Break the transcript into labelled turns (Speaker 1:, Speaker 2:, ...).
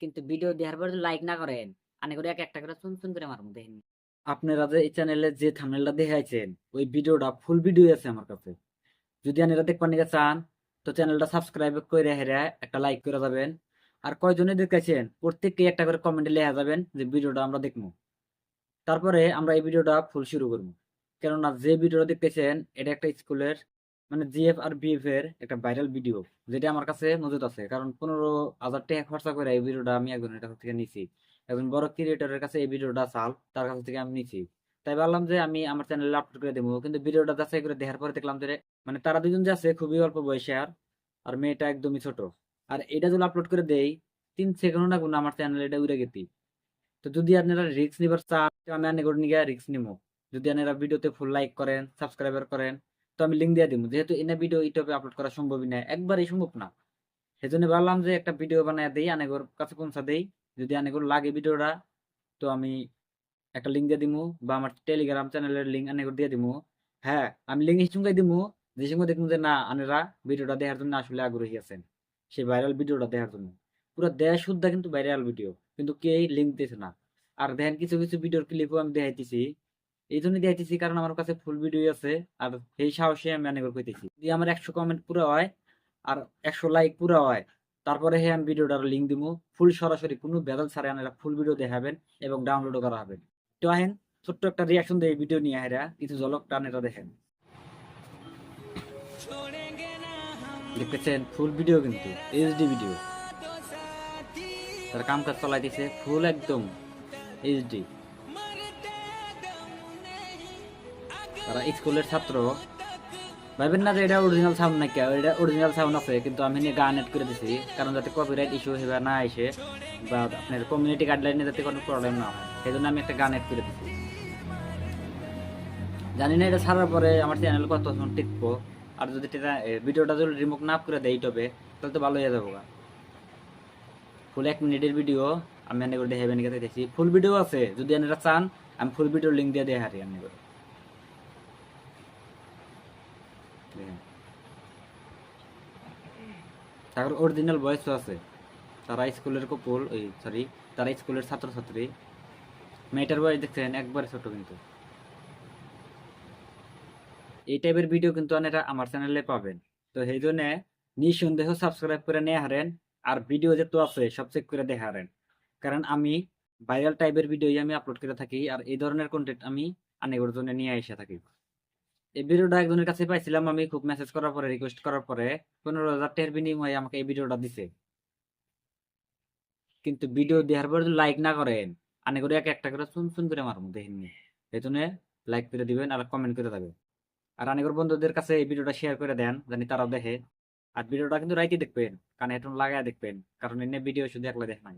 Speaker 1: কিন্তু ভিডিও দেওয়ার পর লাইক না করেন, আনে করে এক একটা করে চুন চুন করে মারমু দেখেন।
Speaker 2: আপনারা যে এই চ্যানেলে যে থাম্বনেলটা দেখাইছেন, ওই ভিডিওটা ফুল ভিডিও আছে আমার কাছে। যদি আপনারা দেখবার নিকে চান, তো চ্যানেলটা সাবস্ক্রাইব করে হেরা, একটা লাইক করে যাবেন। আর কয়জনে দেখাইছেন প্রত্যেককে একটা করে কমেন্টে লেখা যাবেন যে ভিডিওটা আমরা দেখব তারপরে আমরা এই ভিডিওটা ফুল শুরু করব। কেননা যে ভিডিওটা দেখতেছেন, এটা একটা স্কুলের মানে জিএফ আর বিএফ এর একটা ভাইরাল ভিডিও যেটা আমার কাছে মজুদ আছে। কারণ পনেরো হাজার টাকা খরচা করে এই ভিডিওটা আমি একজনের কাছ থেকে নিছি। একজন বড় ক্রিয়েটরের কাছে এই ভিডিওটা চাল, তার কাছ থেকে আমি নিছি। তাই ভাবলাম যে আমি আমার চ্যানেলে আপলোড করে দেবো। কিন্তু ভিডিওটা যাচাই করে দেখার পরে দেখলাম যে মানে তারা দুজন যে আছে খুবই অল্প বয়সে আর আর মেয়েটা একদমই ছোট। আর এটা যদি আপলোড করে দেই, তিন সেকেন্ড না কোনো আমার চ্যানেলে এটা উড়ে গেতি। তো যদি আপনারা রিক্স নিবার চান আমি আনে করে নিয়ে রিক্স নিবো যদি আপনারা ভিডিওতে ফুল লাইক করেন সাবস্ক্রাইবার করেন তো আমি লিঙ্ক দিয়ে দিব যেহেতু এনে ভিডিও ইউটিউবে আপলোড করা সম্ভবই না, একবারই সম্ভব না। সেজন্য ভাবলাম যে একটা ভিডিও বানায় দেই, আনেগর কাছে পৌঁছা দেই। যদি আনেগর লাগে ভিডিওটা তো আমি একটা লিঙ্ক দিয়ে দিমু বা আমার টেলিগ্রাম চ্যানেলের লিঙ্ক আনেগর দিয়ে দিমু। হ্যাঁ আমি লিঙ্ক সঙ্গে দিমু। যে সঙ্গে দেখব যে, না, আনেরা ভিডিওটা দেখার জন্য আসলে আগ্রহী আছেন। সেই ভাইরাল ভিডিওটা দেখার জন্য। পুরো দেশ শুদ্ধা কিন্তু ভাইরাল ভিডিও কিন্তু কেই লিঙ্ক দিতেছে না। আর দেখেন কিছু কিছু ভিডিওর ক্লিপও আমি দেখাইতেছি। এই জন্য দেখাইতেছি, কারণ আমার কাছে ফুল ভিডিও আছে। আর সেই সাহসে আমি অনেক কইতেছি। যদি আমার একশো কমেন্ট পুরো হয়, আর একশো লাইক পুরো হয়, তারপরে হে আমি ভিডিওটার লিঙ্ক দিব ফুল সরাসরি কোনো বেদাল ছাড়া আপনারা ফুল ভিডিও দেখাবেন এবং ডাউনলোডও করা হবে। তো আহেন, ছোট্ট একটা রিয়াকশন দিয়ে ভিডিও নিয়ে হেরা কিছু ঝলক টান এটা দেখেন। দেখতেছেন ফুল ভিডিও কিন্তু এইচডি ভিডিও তার কাম কাজ চলাইতেছে ফুল একদম এইচডি তারা স্কুলের ছাত্র। ভাবেন না যে এটা অরিজিনাল সাউন্ড নাকি এটা অরিজিনাল সাউন্ড আছে, কিন্তু আমি নিয়ে গান এড করে দিছি, কারণ যাতে কপিরাইট ইস্যু হেবা না এসে বা আপনার কমিউনিটি গাইডলাইনে যাতে কোনো প্রবলেম না হয় সেই জন্য আমি একটা গান এড করে দিছি। জানি না এটা ছাড়ার পরে আমার চ্যানেল কত টিকবো, আর যদি ভিডিওটা যদি রিমুভ না করে দেয় ইউটিউবে, তাহলে তো ভালো হয়ে যাব ফুল এক মিনিটের ভিডিও আমি এনে করে নিকে দেখছি ফুল ভিডিও আছে, যদি আপনারা চান, আমি ফুল ভিডিও লিঙ্ক দিয়ে দেখারি এনে করে। তারপর অরিজিনাল বয়সও আছে। তারা স্কুলের কপুল ওই সরি তারা স্কুলের ছাত্রছাত্রী। মেয়েটার বয়স দেখছেন, একবারে ছোট কিন্তু। এই টাইপের ভিডিও কিন্তু আপনারা আমার চ্যানেলে পাবেন। তো সেই জন্য নিঃসন্দেহ সাবস্ক্রাইব করে নিয়ে হারেন আর ভিডিও যেহেতু আছে, সব চেক করে দেখে হারেন কারণ আমি ভাইরাল টাইপের ভিডিওই আমি আপলোড করে থাকি, আর এই ধরনের কন্টেন্ট আমি আনেগর জন্য নিয়ে এসে থাকি। এই ভিডিওটা একজনের কাছে পাইছিলাম, আমি খুব মেসেজ করার পরে রিকোয়েস্ট করার পরে, পনেরো হাজার টাকার বিনিময়ে আমাকে এই ভিডিওটা দিছে। কিন্তু ভিডিও দেওয়ার পর যদি লাইক না করেন, আনে করে এক একটা করে চুন চুন করে মারবো, দেখেন এই জন্য লাইক করে দিবেন আর কমেন্ট করে দেবেন আর অনেকের বন্ধুদের কাছে এই ভিডিওটা শেয়ার করে দেন, জানি তারাও দেখে। আর ভিডিওটা কিন্তু রাইতে দেখবেন, কানে হেডফোন লাগায় দেখবেন, কারণ এনে ভিডিও শুধু একলা দেখ না